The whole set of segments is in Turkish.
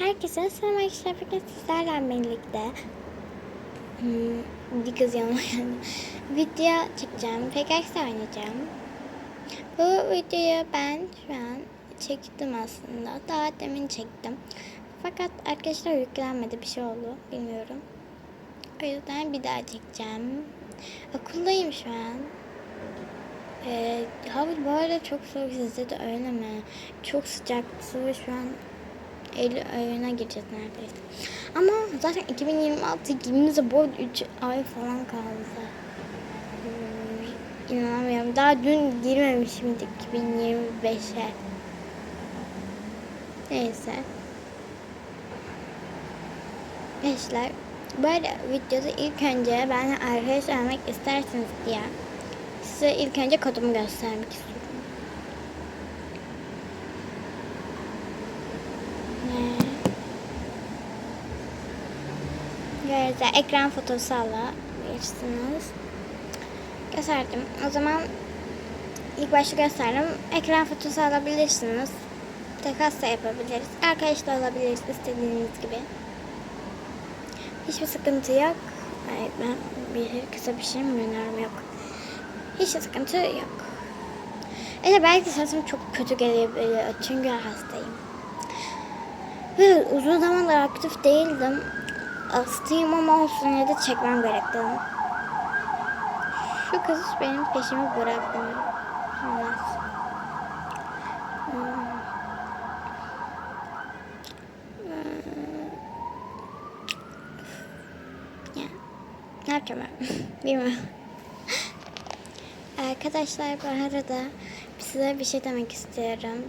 Herkese selam arkadaşlar. Bugün sizlerle birlikte hmm, bir kız yanıma. Video çekeceğim. PKX oynayacağım. Bu videoyu ben şu an çektim aslında. Daha demin çektim. Fakat arkadaşlar yüklenmedi. Bir şey oldu. Bilmiyorum. O yüzden bir daha çekeceğim. Okuldayım şu an. Ee, hava bu arada çok soğuk sizde de öyle mi? Çok sıcaktı ve şu an Eylül ayına gireceğiz neredeyse. Ama zaten 2026 günümüzde bu 3 ay falan kaldı. Hmm, İnanamıyorum. Daha dün girmemişimdik 2025'e. Neyse. Gençler, böyle videoda ilk önce ben arkadaş olmak isterseniz diye size ilk önce kodumu göstermek istiyorum. Böyle ekran fotosu alabilirsiniz. Gösterdim. O zaman ilk başta gösterdim. Ekran fotosu alabilirsiniz. Takas da yapabiliriz. Arkadaş da alabiliriz istediğiniz gibi. Hiçbir sıkıntı yok. Ay, ben bir kısa bir şey mi öneriyorum yok. Hiç sıkıntı yok. Evet belki sesim çok kötü gelebilir çünkü hastayım. Ve uzun zamandır aktif değildim. Hastayım ama olsun yine de çekmem gerekti. Şu kız benim peşimi bırakmıyor. Olmaz. Hmm. Ya, ne yapacağım ben? Bilmiyorum. Arkadaşlar bu arada size bir şey demek istiyorum.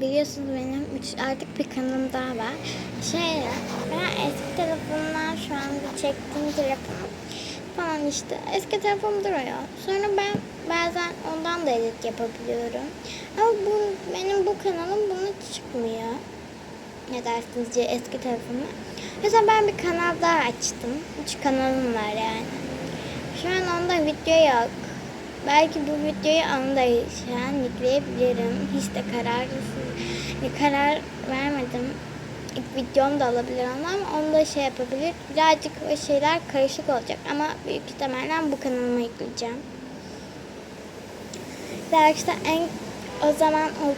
Biliyorsunuz benim artık bir kanalım daha var. Şey, ben eski telefonumdan şu anda çektiğim telefon falan işte eski telefonum duruyor. Sonra ben bazen ondan da edit yapabiliyorum. Ama bu benim bu kanalım buna çıkmıyor. Ne dersiniz diye eski telefonuma. Mesela ben bir kanal daha açtım. Üç kanalım var yani. Şu an onda video yok. Belki bu videoyu anda şu an yükleyebilirim. Hiç de kararsız karar vermedim. İlk videom da alabilir ama onu da şey yapabilir. Birazcık o şeyler karışık olacak ama büyük ihtimalle bu kanalıma yükleyeceğim. Belki de en o zaman o,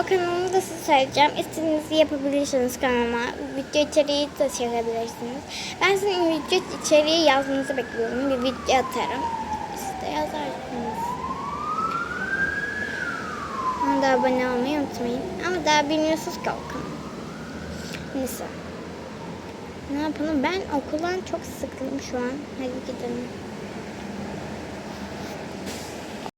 o kanalımı da size söyleyeceğim. İstediğinizi yapabilirsiniz kanalıma. Video içeriği de çekebilirsiniz. Ben sizin video içeriği yazmanızı bekliyorum. Bir video atarım. De yazarsınız. Ona da abone olmayı unutmayın. Ama daha bilmiyorsunuz ki o kanal. Neyse. Ne yapalım? Ben okuldan çok sıkıldım şu an. Hadi gidelim.